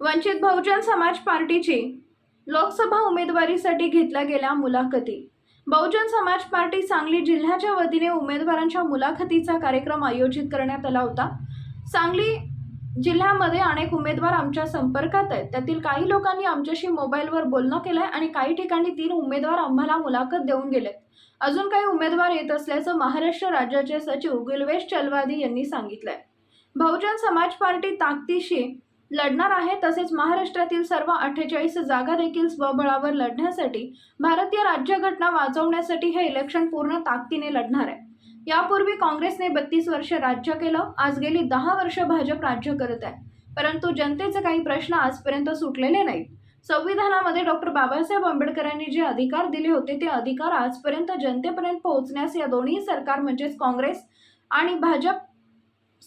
वंचित बहुजन समाज पार्टीची लोकसभा उमेदवारीसाठी घेतल्या गेल्या मुलाखती. बहुजन समाज पार्टी सांगली जिल्ह्याच्या वतीने उमेदवारांच्या मुलाखतीचा कार्यक्रम आयोजित करण्यात आला होता. सांगली जिल्ह्यामध्ये अनेक उमेदवार आमच्या संपर्कात आहेत. त्यातील काही लोकांनी आमच्याशी मोबाईलवर बोलणं केलं आहे आणि काही ठिकाणी तीन उमेदवार आम्हाला मुलाखत देऊन गेलेत. अजून काही उमेदवार येत असल्याचं महाराष्ट्र राज्याचे सचिव गुलवेश चलवादी यांनी सांगितलंय. बहुजन समाज पार्टी ताकदीशी लढणार आहे. तसेच महाराष्ट्रातील सर्व अठ्ठेचाळीस जागा देखील स्वबळावर लढण्यासाठी भारतीय राज्यघटना वाचवण्यासाठी हे इलेक्शन पूर्ण ताकदीने लढणार आहे. यापूर्वी काँग्रेसने बत्तीस वर्ष राज्य केलं. आज गेली दहा वर्ष भाजप राज्य करत आहे. परंतु जनतेचे काही प्रश्न आजपर्यंत सुटलेले नाहीत. संविधानामध्ये डॉक्टर बाबासाहेब आंबेडकरांनी जे अधिकार दिले होते ते अधिकार आजपर्यंत जनतेपर्यंत पोहोचण्यास या दोन्ही सरकार म्हणजेच काँग्रेस आणि भाजप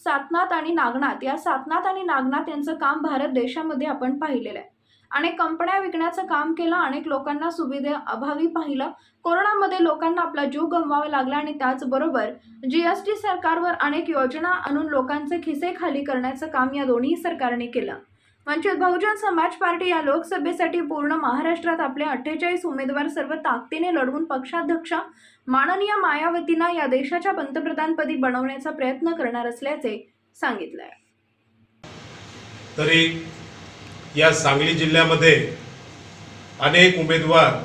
सातनाथ आणि नागनाथ या सातनाथ आणि नागनाथ यांचं काम भारत देशामध्ये आपण पाहिलेलं आहे. अनेक कंपन्या विकण्याचं काम केलं अनेक लोकांना सुविधे अभावी पाहिलं. कोरोनामध्ये लोकांना आपला जीव गमवावा लागला आणि त्याचबरोबर जीएसटी सरकारवर अनेक योजना आणून लोकांचे खिसे खाली करण्याचं काम या दोन्ही सरकारने केलं. वंचित बहुजन समाज पार्टी या लोकसभेसाठी पूर्ण महाराष्ट्रात आपले अठ्ठेचाळीस उमेदवार सर्व ताकदीने लढवून पक्षाध्यक्ष माननीय मायावतींना या देशाच्या पंतप्रधानपदी बनवण्याचा प्रयत्न करणार असल्याचे सांगितलंय. तरी या सांगली जिल्ह्यामध्ये अनेक उमेदवार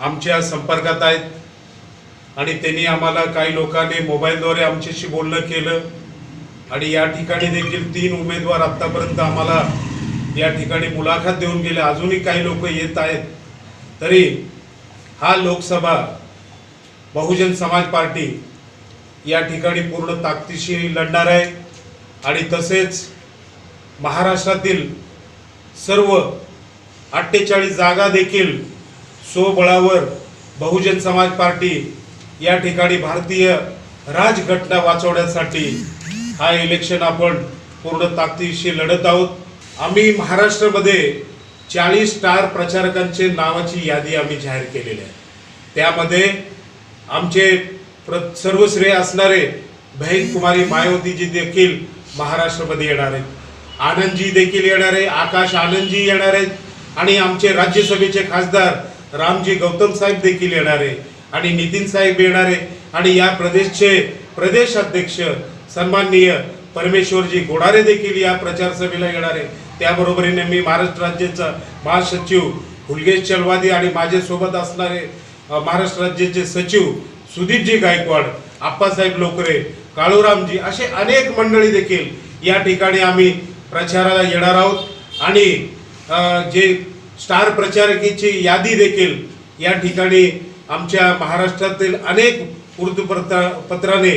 आमच्या संपर्कात आहेत आणि त्यांनी आम्हाला काही लोकांनी मोबाईलद्वारे आमच्याशी बोलणं केलं. आणि या ठिकाणी देखील तीन उमेदवार आत्तापर्यंत आम्हाला या ठिकाणी मुलाखत देऊन गेले. अजूनही काही लोक येत आहेत. तरी हा लोकसभा बहुजन समाज पार्टी या ठिकाणी पूर्ण ताकदीशी लढणार आहे. आणि तसेच महाराष्ट्रातील सर्व अठ्ठेचाळीस जागा देखील स्वबळावर बहुजन समाज पार्टी या ठिकाणी भारतीय राजघटना वाचवण्यासाठी हा इलेक्शन आपण पूर्ण ताकदीशी लढत आहोत. आम्ही महाराष्ट्रामध्ये चाळीस स्टार प्रचारकांचे नावाची यादी आम्ही जाहीर केलेली आहे. त्यामध्ये आमचे प्र सर्वश्रेय असणारे बहीण कुमारी मायावतीजी देखील महाराष्ट्रामध्ये येणार आहेत. आनंदजी देखील येणार आहे. आकाश आनंदजी येणार आहेत. आणि आमचे राज्यसभेचे खासदार रामजी गौतम साहेब देखील येणार आहे. आणि नितीन साहेब येणार आहे. आणि या प्रदेशचे प्रदेश अध्यक्ष सन्माननीय परमेश्वरजी गोडारे देखील या प्रचार सभेला येणार आहे त्याबरोबरीने मी महाराष्ट्र राज्याचा महासचिव हुलगेश चलवादी आणि माझ्यासोबत असणारे महाराष्ट्र राज्याचे सचिव सुदीपजी गायकवाड आप्पासाहेब लोकरे काळूरामजी असे अनेक मंडळी देखील या ठिकाणी आम्ही प्रचाराला येणार आहोत. आणि जे स्टार प्रचारकीची यादी देखील या ठिकाणी आमच्या महाराष्ट्रातील अनेक वृत्तपत्र पत्राने